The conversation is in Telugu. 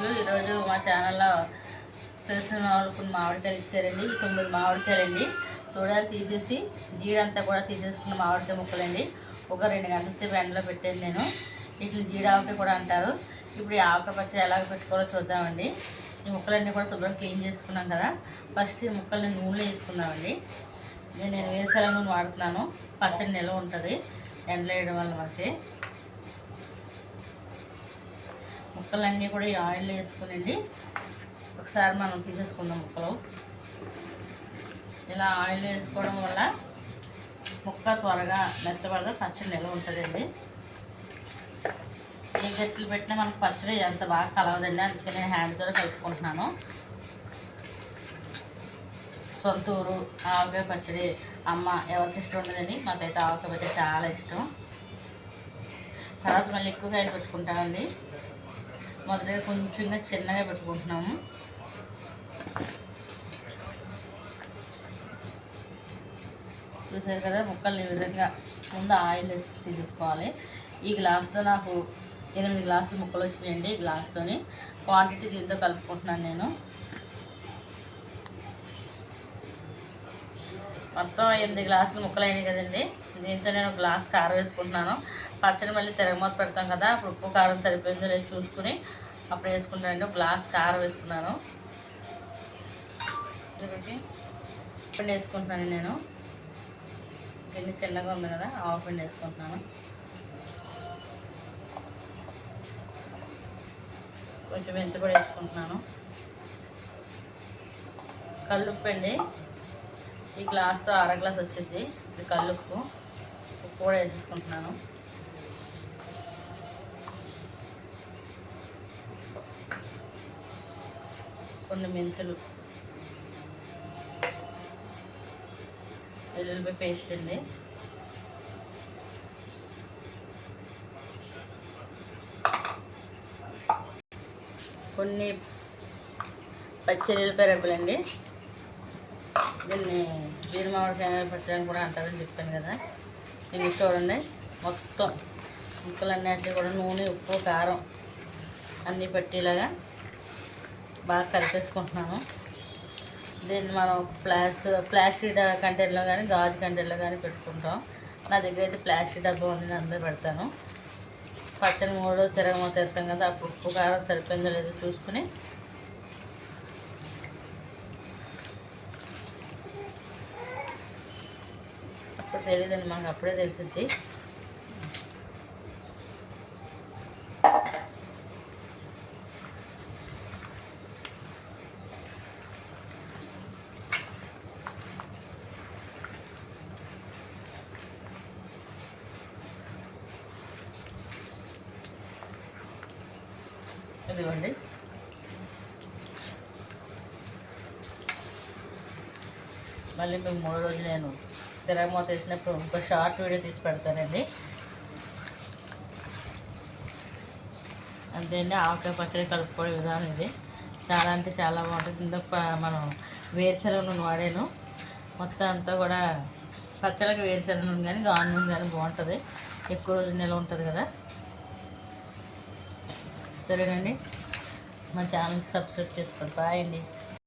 శుభాకాంక్షలు ఈరోజు మా ఛానల్లో తెలిసిన వాళ్ళు కొన్ని మామిడికాయలు ఇచ్చారండి. ఈ తొమ్మిది మామిడికాయలండి. తోడాలు తీసేసి జీడంతా కూడా తీసేసుకున్న మామిడికాయ ముక్కలండి. ఒక రెండు గంటల సేపు ఎండలో పెట్టాను నేను. వీటిని జీడావకాయ కూడా అంటారు. ఇప్పుడు ఈ ఆవకాయ పచ్చడి ఎలాగ పెట్టుకోవాలో చూద్దామండి. ఈ ముక్కలన్నీ కూడా శుభ్రం క్లీన్ చేసుకున్నాం కదా. ఫస్ట్ ఈ ముక్కల్ని నూనెలో వేసుకుందామండి. నేను నేను వేసాల నూనె వాడుతున్నాను. పచ్చడి నిల్వ ఉంటుంది. ఎండలో వేయడం వల్ల మనకి. ముక్కలన్నీ కూడా ఈ ఆయిల్లో వేసుకునండి ఒకసారి మనం తీసేసుకుందాం ముక్కలు. ఇలా ఆయిల్ వేసుకోవడం వల్ల ముక్క త్వరగా మెత్తబడగా పచ్చడి నిల్వ ఉంటుందండి. ఏ గట్లు పెట్టినా మనకు పచ్చడి ఎంత బాగా కలవదండి. అందుకే నేను హ్యాండ్తో కలుపుకుంటున్నాను. సొంత ఊరు ఆవకాయ పచ్చడి అమ్మ ఎవరికి ఇష్టం ఉండదండి. మాకైతే ఆవకాయ పచ్చడి చాలా ఇష్టం. తర్వాత మళ్ళీ ఎక్కువ కాయలు పెట్టుకుంటామండి. మొదటిగా కొంచెంగా చిన్నగా పెట్టుకుంటున్నాము. చూసారు కదా ముక్కల్ని ఈ విధంగా ముందు ఆయిల్ వేసి తీసేసుకోవాలి. ఈ గ్లాస్తో నాకు ఎనిమిది గ్లాసులు ముక్కలు వచ్చినాయండి ఈ గ్లాస్తోని. క్వాంటిటీ దీంతో కలుపుకుంటున్నాను నేను. మొత్తం ఎనిమిది గ్లాసులు ముక్కలు అయినాయి కదండి. దీంతో నేను గ్లాస్ కారం వేసుకుంటున్నాను. పచ్చడి మళ్ళీ తిరగమూత పెడతాం కదా అప్పుడు ఉప్పు కారం సరిపోయిందో లేదు చూసుకుని అప్పుడు వేసుకుంటానండి ఒక గ్లాస్ కారం వేసుకున్నాను. పిండి వేసుకుంటున్నాను నేను. గిన్నె చిన్నగా ఉంది కదా ఆవ పిండి వేసుకుంటున్నాను. కొంచెం మెంతిపొడి వేసుకుంటున్నాను. కల్లుప్పు అండి. ఈ గ్లాస్తో అర గ్లాస్ వచ్చింది ఇది కల్లుప్పు. ఉప్పు కూడా వేసేసుకుంటున్నాను. కొన్ని మెంతులు. ఎల్లుల్లిపాయ పేస్ట్ అండి. కొన్ని పచ్చెల్లిపాయ రెబ్బలండి దీన్ని దీని మామిడికాయ పెట్టడానికి కూడా అంటారని చెప్పాను కదా. దీన్ని చూడండి మొత్తం ముక్కలన్నింటినీ కూడా నూనె ఉప్పు కారం అన్నీ పెట్టేలాగా బాగా కలిపేసుకుంటున్నాను. దీన్ని మనం ప్లాస్ ప్లాస్టిక్ కంటైనర్లో కానీ గాజు కంటైనర్లో కానీ పెట్టుకుంటాం. నా దగ్గర అయితే ప్లాస్టిక్ డబ్బా ఉంది అందరూ అందులో పెడతాను. పచ్చని మూడు తిరగమో ఎత్తాం కదా అప్పుడు ఉప్పు కారం సరిపోయిందో లేదో చూసుకుని అప్పుడు తెలియదండి మాకు అప్పుడే తెలిసింది ఇదిగోండి. మళ్ళీ మేము మూడు రోజులు నేను తిరగమూత వేసినప్పుడు ఇంకో షార్ట్ వీడియో తీసి పెడతానండి. అంతేండి ఆవకాయ పచ్చడి కలుపుకోవడం విధానం ఇది. చాలా అంటే చాలా బాగుంటుంది. ఇందులో మనం వేరుశెనగ నూనె వాడాను. మొత్తం అంతా కూడా పచ్చడికి వేరుశెనగ నూనె కానీ గాను నూనె కానీ బాగుంటుంది. ఎక్కువ రోజులు నిల్వ ఉంటుంది కదా. సరేనండి. మా ఛానల్కి సబ్స్క్రైబ్ చేసుకోండి. బాయ్ అండి.